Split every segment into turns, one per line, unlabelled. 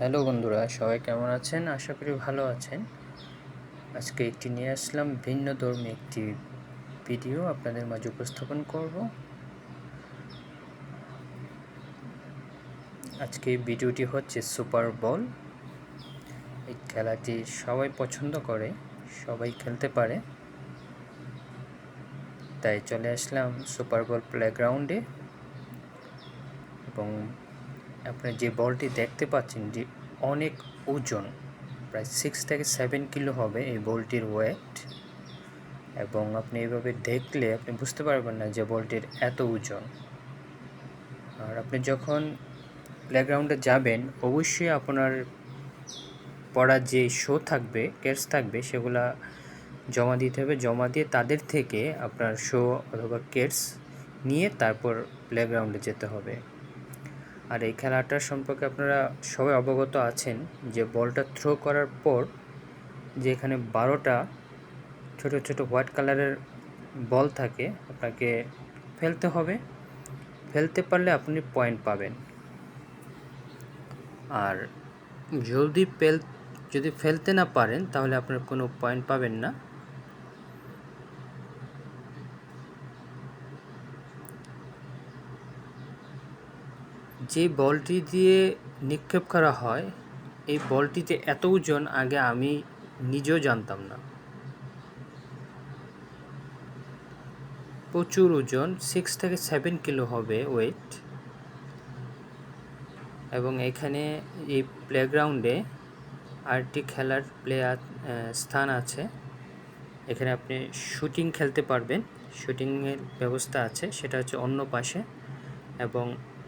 Hello বন্ধুরা, সবাই কেমন আছেন? আশা করি ভালো আছেন। আজকে একটি নিয়ে আসলাম ভিন্ন ধর্মী একটি ভিডিও আপনাদের মাঝে উপস্থাপন করব। আজকে ভিডিওটি হচ্ছে সুপার বল। এই খেলাটি সবাই পছন্দ করে, সবাই খেলতে পারে। তাই চলে আসলাম সুপার বল প্লেগ্রাউন্ডে এবং আপনি যে বলটি দেখতে পাচ্ছেন যে অনেক ওজন, প্রায় সিক্স থেকে সেভেন কিলো হবে এই বলটির ওয়েট এবং আপনি এইভাবে দেখলে আপনি বুঝতে পারবেন না যে বলটির এত ওজন। আর আপনি যখন প্লেগ্রাউন্ডে যাবেন, অবশ্যই আপনার পড়া যে শো থাকবে কেটস থাকবে, সেগুলা জমা দিতে হবে। জমা দিয়ে তাদের থেকে আপনার শো অথবা কেটস নিয়ে তারপর প্লেগ্রাউন্ডে যেতে হবে। আর এই খেলাটার সম্পর্কে আপনারা সবাই অবগত আছেন যে বলটা থ্রো করার পর যে এখানে বারোটা ছোট ছোট হোয়াইট কালারের বল থাকে, আপনাকে ফেলতে হবে। ফেলতে পারলে আপনি পয়েন্ট পাবেন। আর যদি পেল যদি ফেলতে না পারেন তাহলে আপনার কোনো পয়েন্ট পাবেন না। যে বলটি দিয়ে নিক্ষেপ করা হয়, এই বলটিতে এত ওজন আগে আমি নিজেও জানতাম না। প্রচুর ওজন সিক্স থেকে সেভেন কিলো হবে ওয়েট এবং এখানে এই প্লেগ্রাউন্ডে আরেকটি খেলার প্লেয়ার স্থান আছে। এখানে আপনি শুটিং খেলতে পারবেন। শুটিংয়ের ব্যবস্থা আছে, সেটা হচ্ছে অন্য পাশে। এবং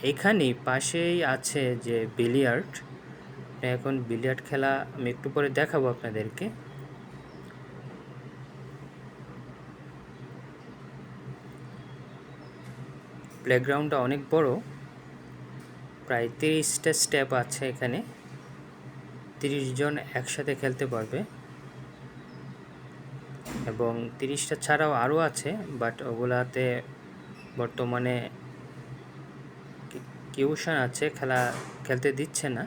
এখানেই পাশেই আছে যে বিলিয়ার্ড। এখন বিলিয়ার্ড খেলা আমি একটু পরে দেখাবো আপনাদেরকে। প্লেগ্রাউন্ডটা অনেক বড়। প্রায় তিরিশটা স্টেপ আছে এখানে। তিরিশ জন একসাথে খেলতে পারবে। এবং তিরিশটা ছাড়াও আরও আছে বাট ওগুলাতে বর্তমানে কিউশন আছে, খেলা খেলতে দিচ্ছে না।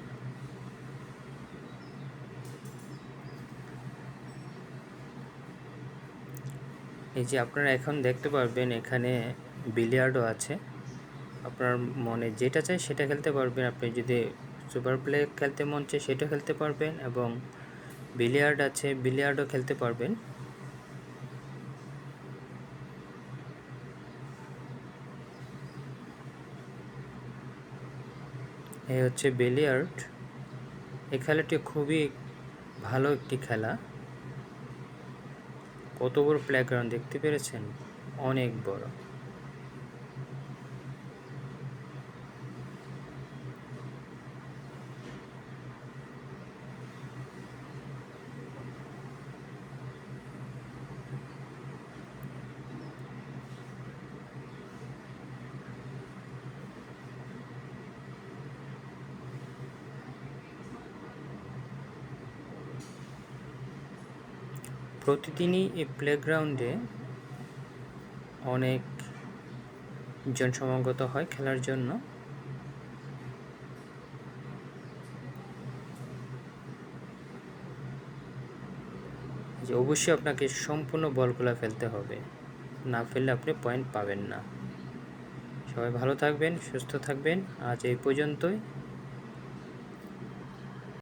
এই যে আপনারা এখন দেখতে পারবেন, এখানে বিলিয়ার্ডও আছে। আপনার মনে যেটা চাই সেটা খেলতে পারবেন। আপনি যদি সুপার প্লে খেলতে মন চায় সেটা খেলতে পারবেন এবং বিলিয়ার্ড আছে বিলিয়ার্ডও খেলতে পারবেন। এই হচ্ছে বেলিয়ার্ড। এই খেলাটি খুবই ভালো একটি খেলা। কত বড় প্লেগ্রাউন্ড দেখতে পেরেছেন? অনেক বড়। প্রতিদিনই এই প্লেগ্রাউন্ডে অনেক জন সমাগত হয় খেলার জন্য। যে অবশ্যই আপনাকে সম্পূর্ণ বলগুলো ফেলতে হবে। না ফেললে আপনি পয়েন্ট পাবেন না। সবাই ভালো থাকবেন, সুস্থ থাকবেন। আজ এই পর্যন্তই।